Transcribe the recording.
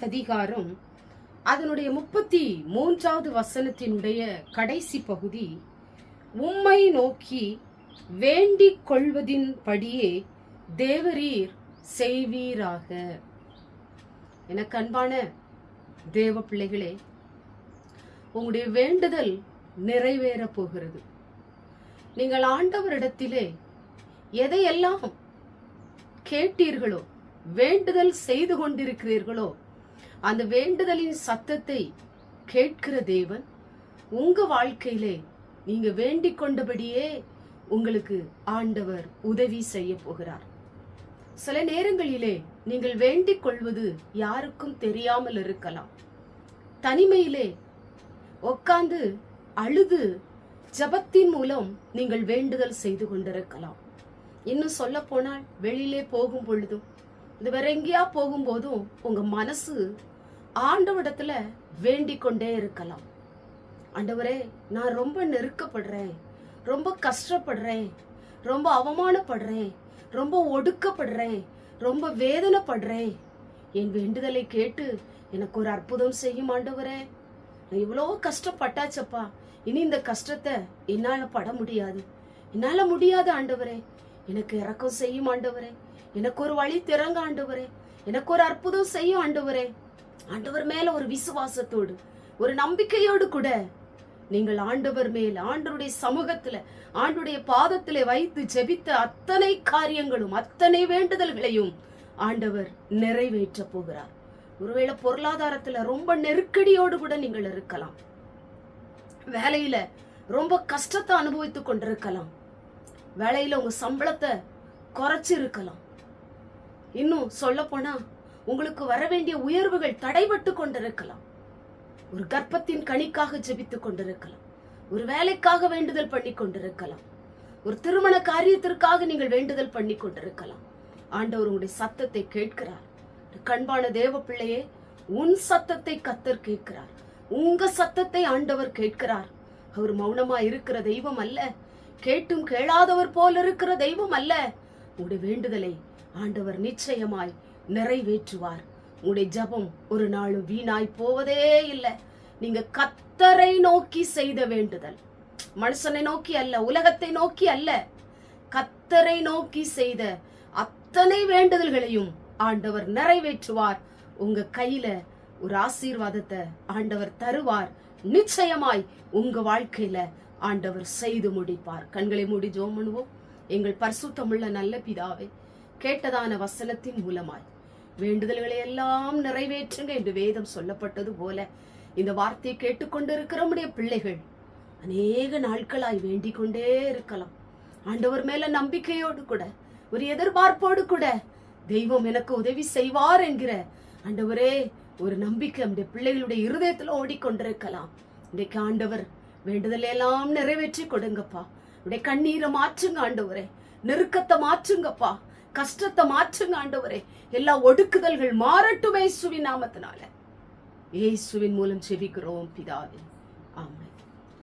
அதிகாரம் அதனுடைய முப்பத்தி மூன்றாவது வசனத்தினுடைய கடைசி பகுதி உம்மை நோக்கி வேண்டிக் கொள்வதின் படியே தேவரீர் செய்வீராக. எனக்கு அன்பான தேவ பிள்ளைகளே உங்களுடைய வேண்டுதல் நிறைவேற போகிறது. நீங்கள் ஆண்டவரிடத்திலே எதையெல்லாம் கேட்டீர்களோ வேண்டுதல் செய்து கொண்டிருக்கிறீர்களோ அந்த வேண்டுதலின் சத்தத்தை கேட்கிற தேவன் உங்க வாழ்க்கையிலே நீங்க வேண்டிக் கொண்டபடியே உங்களுக்கு ஆண்டவர் உதவி செய்ய போகிறார். சில நேரங்களிலே நீங்கள் வேண்டிக் கொள்வது யாருக்கும் தெரியாமல் இருக்கலாம். தனிமையிலே உட்காந்து அழுது ஜபத்தின் மூலம் நீங்கள் வேண்டுதல் செய்து கொண்டிருக்கலாம். இன்னும் சொல்ல போனால் வெளியிலே போகும் பொழுதும் இது வேற எங்கேயா போகும்போதும் உங்க மனசு ஆண்டவடத்துல வேண்டிக் கொண்டே இருக்கலாம். ஆண்டவரே நான் ரொம்ப நெருக்கப்படுறேன். ரொம்ப கஷ்டப்படுறேன். ரொம்ப அவமானப்படுறேன். ரொம்ப ஒடுக்கப்படுறேன். ரொம்ப வேதனைப்படுறேன். என் வேண்டுதலை கேட்டு எனக்கு ஒரு அற்புதம் செய்யும் ஆண்டவரே. நான் இவ்வளோ கஷ்டப்பட்டாச்சப்பா. இனி இந்த கஷ்டத்தை என்னால் பட முடியாது. என்னால் முடியாது ஆண்டவரே. எனக்கு இறக்கம் செய்யும் ஆண்டவரே. எனக்கு ஒரு வழி திறங்க ஆண்டவரே. எனக்கு ஒரு அற்புதம் செய்யும் ஆண்டவரே. ஆண்டவர் மேல ஒரு விசுவாசத்தோடு ஒரு நம்பிக்கையோடு கூட நீங்கள் ஆண்டவர் மேல் ஆண்டருடைய சமூகத்துல ஆண்டுடைய பாதத்திலே வைத்து ஜெபித்த அத்தனை காரியங்களும் அத்தனை வேண்டுதல்களையும் ஆண்டவர் நிறைவேற்ற போகிறார். ஒருவேளை பொருளாதாரத்துல ரொம்ப நெருக்கடியோடு கூட நீங்கள் இருக்கலாம். வேலையில ரொம்ப கஷ்டத்தை அனுபவித்துக் கொண்டிருக்கலாம். வேலையில உங்க சம்பளத்தை குறைச்சு இருக்கலாம் இன்னும் சொல்ல போனா உங்களுக்கு வர வேண்டிய உயர்வுகள் தடைபட்டு கொண்டிருக்கலாம். ஒரு கர்ப்பத்தின் கணிக்காக ஜெபித்துக் கொண்டிருக்கலாம். ஒரு வேலைக்காக வேண்டுதல் பண்ணி கொண்டிருக்கலாம். ஒரு திருமண காரியத்திற்காக நீங்கள் வேண்டுதல் பண்ணி கொண்டிருக்கலாம். ஆண்டவர் உங்களுடைய சத்தத்தை கேட்கிறார். கண்பான தேவ பிள்ளையே உன் சத்தத்தை கத்தர் கேட்கிறார். உங்க சத்தத்தை ஆண்டவர் கேட்கிறார். அவர் மௌனமா இருக்கிற தெய்வம் அல்ல. கேட்டும் கேளாதவர் போல இருக்கிற தெய்வம் அல்ல. உங்களுடைய வேண்டுதலை ஆண்டவர் நிச்சயமாய் நிறைவேற்றுவார். உங்களுடைய ஜபம் ஒரு நாளும் வீணாய் போவதே இல்லை. நீங்க கத்தரை நோக்கி செய்த வேண்டுதல். மனுஷனை நோக்கி அல்ல உலகத்தை நோக்கி அல்ல. கத்தரை நோக்கி செய்த அத்தனை வேண்டுதல்களையும் ஆண்டவர் நிறைவேற்றுவார். உங்க கையில ஒரு ஆசீர்வாதத்தை ஆண்டவர் தருவார். நிச்சயமாய் உங்க வாழ்க்கையில ஆண்டவர் செய்து முடிப்பார். கண்களை மூடி ஜோம் பண்ணுவோம். எங்கள் பரிசுத்தமுள்ள நல்ல பிதாவை கேட்டதான வசனத்தின் மூலமாய். வேண்டுதல்களை எல்லாம் நிறைவேற்றுங்க என்று வேதம் சொல்லப்பட்டது போல இந்த வார்த்தையை கேட்டுக்கொண்டிருக்கிற நம்முடைய பிள்ளைகள் அநேக நாட்களாய் வேண்டிக் கொண்டே இருக்கலாம். ஆண்டவர் மேல நம்பிக்கையோடு கூட ஒரு எதிர்பார்ப்போடு கூட தெய்வம் எனக்கு உதவி செய்வார் என்கிற ஆண்டவரே ஒரு நம்பிக்கை நம்முடைய பிள்ளைகளுடைய இருதயத்துல ஓடிக்கொண்டிருக்கலாம். இன்றைக்கு ஆண்டவர் வேண்டுதல் எல்லாம் நிறைவேற்றி கொடுங்கப்பா. உடைய கண்ணீரை மாற்றுங்க ஆண்டவரே நெருக்கத்தை மாற்றுங்கப்பா. கஷ்டத்தை மாற்றுங்க ஆண்டவரே. எல்லா ஒடுக்குதல்கள் மாறட்டுமே சுவி நாமத்தினால. ஏசுவின் மூலம் செபிக்கிறோம் பிதாவே. ஆமென்.